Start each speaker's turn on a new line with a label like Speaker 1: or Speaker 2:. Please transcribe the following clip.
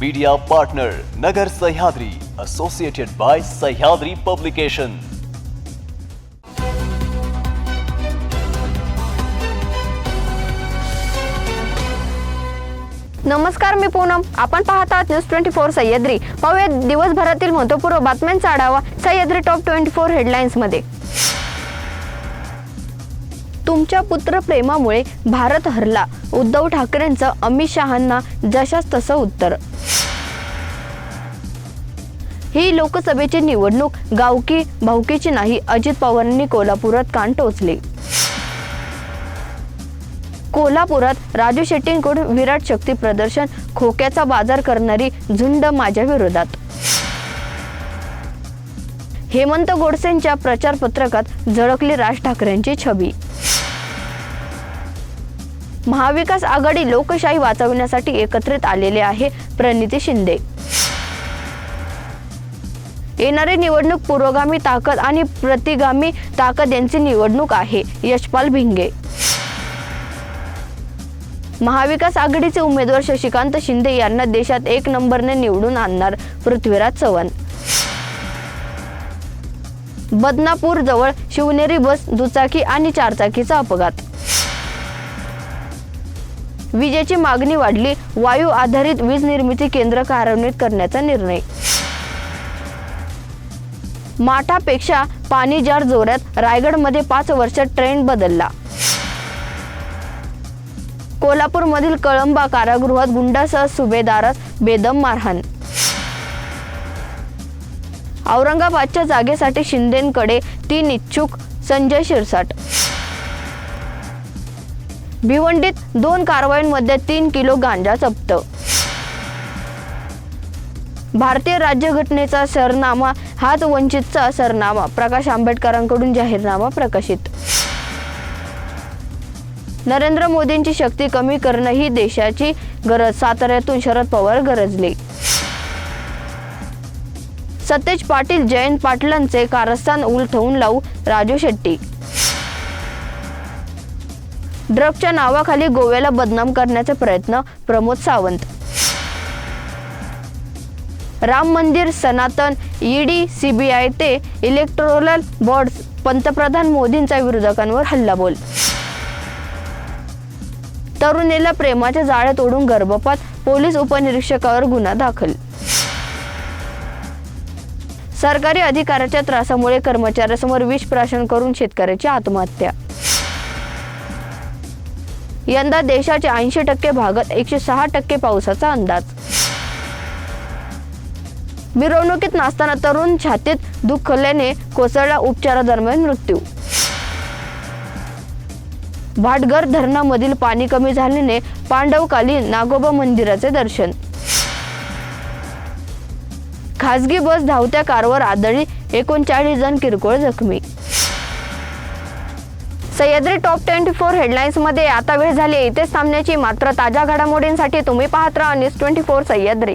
Speaker 1: Media partner Nagar Sahyadri associated by Sahyadri publication
Speaker 2: नमस्कार मी पूनम. आपण पाहत आहात न्यूज ट्वेंटी फोर सह्याद्री. पाहूया दिवसभरातील महत्त्वपूर्ण बातम्यांचा आढावा सह्याद्री टॉप ट्वेंटी फोर हेडलाईन्समध्ये. तुमच्या पुत्र प्रेमामुळे भारत हरला. उद्धव ठाकरेंचं अमित शहांना जशास तसं उत्तर. ही लोकसभेची निवडणूक गावकी भाऊकीची नाही अजित पवारांनी कोल्हापुरात कान टोचले. कोल्हापुरात राजू शेट्टींकडून विराट शक्ती प्रदर्शन खोक्याचा बाजार करणारी झुंड माझ्या विरोधात. हेमंत गोडसेंच्या प्रचार पत्रकात झळकली राज ठाकरेंची छबी. महाविकास आघाडी लोकशाही वाचवण्यासाठी एकत्रित आलेले आहे प्रणिती शिंदे. येणारी निवडणूक पुरोगामी ताकद आणि प्रतिगामी ताकद यांची निवडणूक आहे. यशपाल भिंगे. महाविकास आघाडीचे उमेदवार शशिकांत शिंदे यांना देशात एक नंबरने निवडून आणणार पृथ्वीराज चव्हाण. बदनापूर जवळ शिवनेरी बस दुचाकी आणि चारचाकीचा अपघात. विजेची मागणी वाढली वायू आधारित वीज निर्मिती केंद्र कार्यान्वित करण्याचा निर्णय. माठापेक्षा पाणी जार जोरात रायगडमध्ये पाच वर्षात ट्रेंड बदलला. कोल्हापूरमधील कळंबा कारागृहात गुंडासह सुभेदारास बेदम मारहाण. औरंगाबादच्या जागेसाठी शिंदेकडे तीन इच्छुक संजय शिरसाट. भिवंडीत दोन कारवाईंमध्ये तीन किलो गांजा जप्त. भारतीय राज्यघटनेचा सरनामा हाच वंचितचा सरनामा प्रकाश आंबेडकरांकडून जाहीरनामा प्रकाशित. नरेंद्र मोदींची शक्ती कमी करणं ही देशाची गरज साताऱ्यातून शरद पवार गरजले. सतेज पाटील जयंत पाटलांचे कारस्थान उलथवून लावू राजू शेट्टी. ड्रगच्या नावाखाली गोव्याला बदनाम करण्याचे प्रयत्न प्रमोद सावंत. राम मंदिर सनातन ईडी सीबीआय ते इलेक्ट्रोरल बोर्ड पंतप्रधान मोदींच्या विरोधकांवर हल्लाबोल. तरुणीला प्रेमाच्या जाळ्यात ओढून गर्भपात पोलीस उपनिरीक्षकावर गुन्हा दाखल. सरकारी अधिकाऱ्याच्या त्रासामुळे कर्मचाऱ्यासमोर विष प्राशन करून शेतकऱ्याची आत्महत्या. यंदा देशाच्या ऐंशी टक्के भागात एकशे सहा टक्के पावसाचा अंदाज. मिरवणुकीत नाचताना तरुण छातीत दुखल्याने कोसळला उपचारादरम्यान मृत्यू. भाटघर धरणामधील पाणी कमी झाल्याने पांडवकाली नागोबा मंदिराचे दर्शन. खासगी बस धावत्या कारवर आदळी एकोणचाळीस जण किरकोळ जखमी. सह्याद्री टॉप ट्वेंटी फोर हेडलाईन्समध्ये आता वेळ झाली इथेच थांबण्याची मात्र ताज्या घडामोडींसाठी तुम्ही पाहत राहा news twenty four Sahyadri.